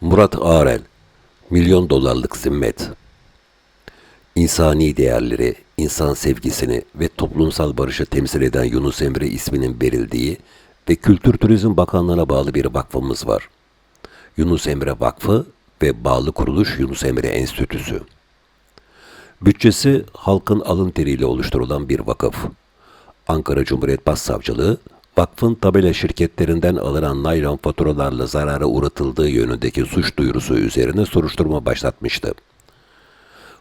Murat Arel, milyon dolarlık zimmet. İnsani değerleri, insan sevgisini ve toplumsal barışı temsil eden Yunus Emre isminin verildiği ve Kültür Turizm Bakanlığı'na bağlı bir vakfımız var. Yunus Emre Vakfı ve bağlı kuruluş Yunus Emre Enstitüsü. Bütçesi halkın alın teriyle oluşturulan bir vakıf. Ankara Cumhuriyet Başsavcılığı, vakfın tabela şirketlerinden alınan naylon faturalarla zarara uğratıldığı yönündeki suç duyurusu üzerine soruşturma başlatmıştı.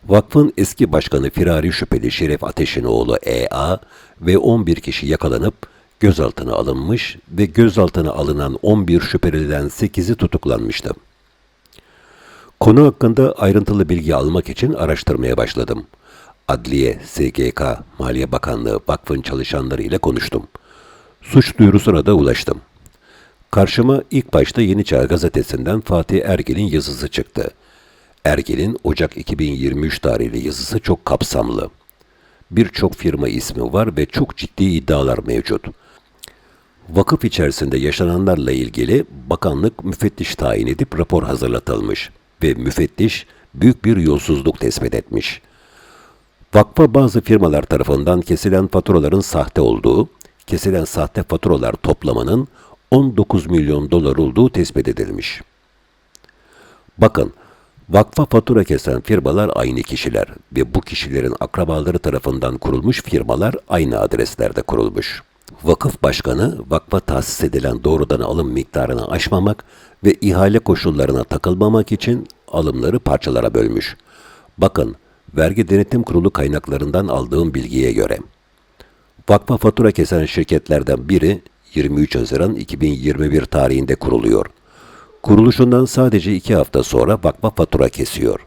Vakfın eski başkanı firari şüpheli Şeref Ateş'in oğlu E.A. ve 11 kişi yakalanıp gözaltına alınmış ve gözaltına alınan 11 şüpheliden 8'i tutuklanmıştı. Konu hakkında ayrıntılı bilgi almak için araştırmaya başladım. Adliye, SGK, Maliye Bakanlığı, vakfın çalışanları ile konuştum. Suç duyurusuna da ulaştım. Karşıma ilk başta Yeni Çağ gazetesinden Fatih Ergel'in yazısı çıktı. Ergel'in Ocak 2023 tarihli yazısı çok kapsamlı. Birçok firma ismi var ve çok ciddi iddialar mevcut. Vakıf içerisinde yaşananlarla ilgili bakanlık müfettiş tayin edip rapor hazırlatılmış ve müfettiş büyük bir yolsuzluk tespit etmiş. Vakfa bazı firmalar tarafından kesilen faturaların sahte olduğu, kesilen sahte faturalar toplamının 19 milyon dolar olduğu tespit edilmiş. Bakın, vakfa fatura kesen firmalar aynı kişiler ve bu kişilerin akrabaları tarafından kurulmuş firmalar aynı adreslerde kurulmuş. Vakıf başkanı vakfa tahsis edilen doğrudan alım miktarını aşmamak ve ihale koşullarına takılmamak için alımları parçalara bölmüş. Bakın, Vergi Denetim Kurulu kaynaklarından aldığım bilgiye göre Vakfa fatura kesen şirketlerden biri 23 Haziran 2021 tarihinde kuruluyor. Kuruluşundan sadece iki hafta sonra vakfa fatura kesiyor.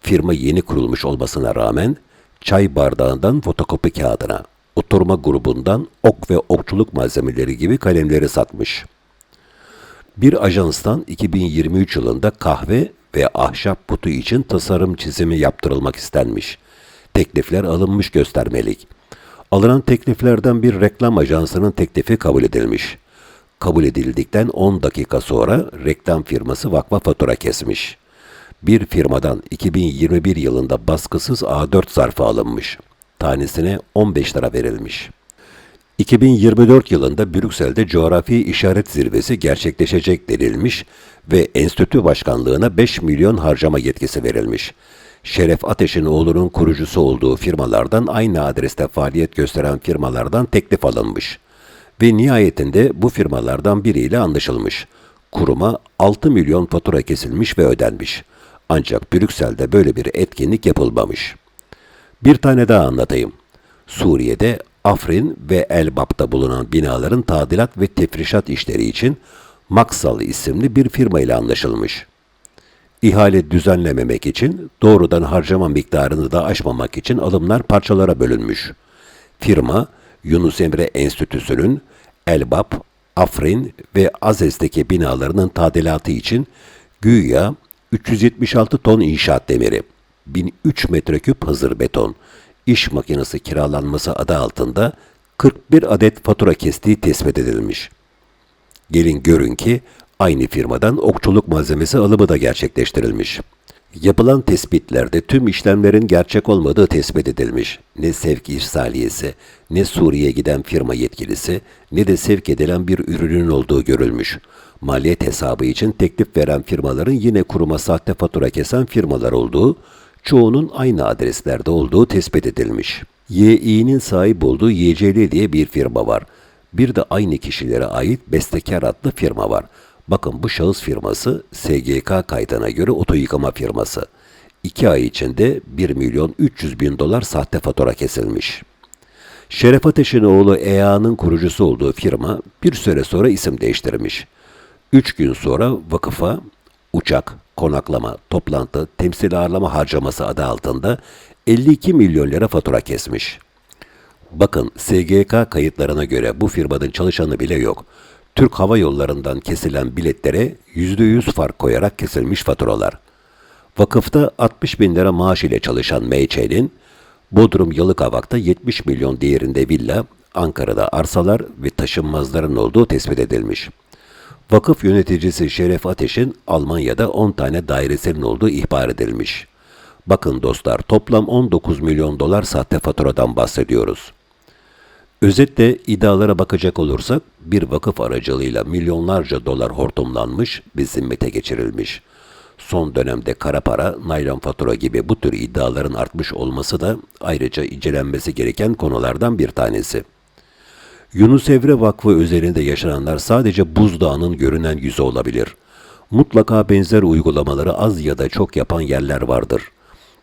Firma yeni kurulmuş olmasına rağmen çay bardağından fotokopi kağıdına, oturma grubundan ok ve okçuluk malzemeleri gibi kalemleri satmış. Bir ajanstan 2023 yılında kahve ve ahşap putu için tasarım çizimi yaptırılmak istenmiş. Teklifler alınmış göstermelik. Alınan tekliflerden bir reklam ajansının teklifi kabul edilmiş. Kabul edildikten 10 dakika sonra reklam firması vakfa fatura kesmiş. Bir firmadan 2021 yılında baskısız A4 zarfı alınmış. Tanesine 15 lira verilmiş. 2024 yılında Brüksel'de coğrafi işaret zirvesi gerçekleşecek denilmiş ve enstitü başkanlığına 5 milyon harcama yetkisi verilmiş. Şeref Ateş'in oğlunun kurucusu olduğu firmalardan aynı adreste faaliyet gösteren firmalardan teklif alınmış. Ve nihayetinde bu firmalardan biriyle anlaşılmış. Kuruma 6 milyon fatura kesilmiş ve ödenmiş. Ancak Brüksel'de böyle bir etkinlik yapılmamış. Bir tane daha anlatayım. Suriye'de Afrin ve Elbap'ta bulunan binaların tadilat ve tefrişat işleri için Maksal isimli bir firma ile anlaşılmış. İhale düzenlememek için doğrudan harcama miktarını da aşmamak için alımlar parçalara bölünmüş. Firma Yunus Emre Enstitüsü'nün Elbap, Afrin ve Azez'deki binalarının tadilatı için güya 376 ton inşaat demiri, 1003 metreküp hazır beton, iş makinesi kiralanması adı altında 41 adet fatura kestiği tespit edilmiş. Gelin görün ki aynı firmadan okçuluk malzemesi alımı da gerçekleştirilmiş. Yapılan tespitlerde tüm işlemlerin gerçek olmadığı tespit edilmiş. Ne sevk irsaliyesi, ne Suriye'ye giden firma yetkilisi, ne de sevk edilen bir ürünün olduğu görülmüş. Maliyet hesabı için teklif veren firmaların yine kuruma sahte fatura kesen firmalar olduğu, çoğunun aynı adreslerde olduğu tespit edilmiş. Yİ'nin sahip olduğu YCL diye bir firma var. Bir de aynı kişilere ait Bestekar adlı firma var. Bakın bu şahıs firması SGK kaydına göre oto yıkama firması. 2 ay içinde 1 milyon 300 bin dolar sahte fatura kesilmiş. Şeref Ateş'in oğlu EA'nın kurucusu olduğu firma bir süre sonra isim değiştirmiş. 3 gün sonra vakıfa uçak, konaklama, toplantı, temsil ağırlama harcaması adı altında 52 milyon lira fatura kesmiş. Bakın SGK kayıtlarına göre bu firmanın çalışanı bile yok. Türk Hava Yolları'ndan kesilen biletlere %100 fark koyarak kesilmiş faturalar. Vakıfta 60 bin lira maaş ile çalışan MÇ'nin Bodrum Yalıkavak'ta 70 milyon değerinde villa, Ankara'da arsalar ve taşınmazların olduğu tespit edilmiş. Vakıf yöneticisi Şeref Ateş'in Almanya'da 10 tane dairesinin olduğu ihbar edilmiş. Bakın dostlar toplam 19 milyon dolar sahte faturadan bahsediyoruz. Özetle iddialara bakacak olursak bir vakıf aracılığıyla milyonlarca dolar hortumlanmış ve zimmete geçirilmiş. Son dönemde kara para, naylon fatura gibi bu tür iddiaların artmış olması da ayrıca incelenmesi gereken konulardan bir tanesi. Yunus Emre Vakfı üzerinde yaşananlar sadece buzdağının görünen yüzü olabilir. Mutlaka benzer uygulamaları az ya da çok yapan yerler vardır.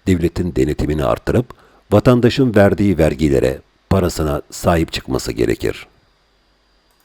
Devletin denetimini arttırıp vatandaşın verdiği vergilere, parasına sahip çıkması gerekir.